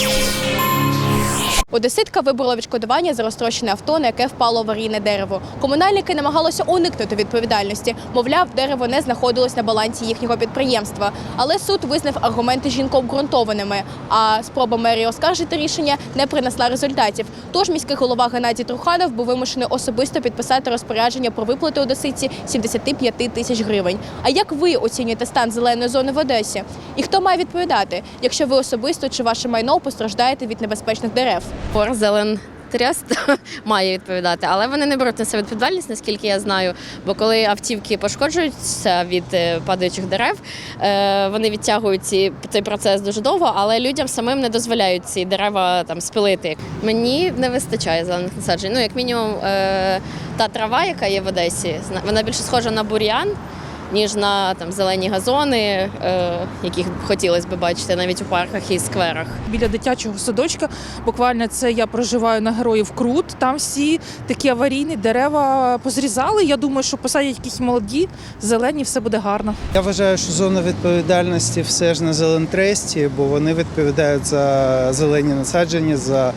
Peace. Одеситка вибрала відшкодування за розтрощене авто, на яке впало аварійне дерево. Комунальники намагалися уникнути відповідальності. Мовляв, дерево не знаходилось на балансі їхнього підприємства. Але суд визнав аргументи жінки обґрунтованими. А спроба мерії оскаржити рішення не принесла результатів. Тож міський голова Геннадій Труханов був вимушений особисто підписати розпорядження про виплату одеситці 75 тисяч гривень. А як ви оцінюєте стан зеленої зони в Одесі? І хто має відповідати, якщо ви особисто чи ваше майно постраждаєте від небезпечних дерев? Пор зелен Трест має відповідати, але вони не беруть на себе відповідальність, наскільки я знаю. Бо коли автівки пошкоджуються від е, падаючих дерев, е, вони відтягують цей процес дуже довго, але людям самим не дозволяють ці дерева там спилити. Мені не вистачає зелених насаджень. Ну, як мінімум, е, та трава, яка є в Одесі, вона більше схожа на бур'ян. Ніж на там зелені газони, е, яких хотілося б бачити навіть у парках і скверах. біля дитячого садочка. Буквально це я проживаю на героїв Крут. Там всі такі аварійні дерева позрізали. Я думаю, що посадять якісь молоді, зелені, все буде гарно. Я вважаю, що зона відповідальності все ж на зелентресті, бо вони відповідають за зелені насадження, за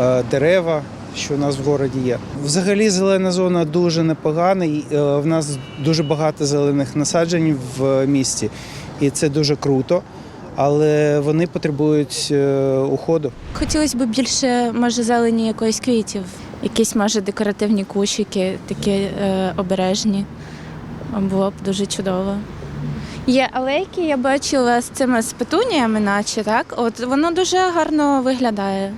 е, дерева, що у нас в городі є. Взагалі зелена зона дуже непогана. і, е, В нас дуже багато зелених насаджень в місті, і це дуже круто. Але вони потребують е, уходу. Хотілося б більше, може, зелені якоїсь квітів, якісь, може, декоративні кущики, такі е, обережні. Було б дуже чудово. Є алейки, я бачила з цими з петуніями, наче так. От воно дуже гарно виглядає.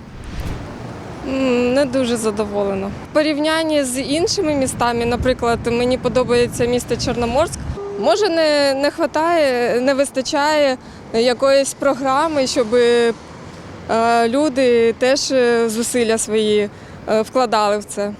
Не дуже задоволена. В порівнянні з іншими містами, наприклад, мені подобається місто Чорноморськ. Може, не, не вистачає, не вистачає якоїсь програми, щоб е, люди теж е, зусилля свої е, вкладали в це.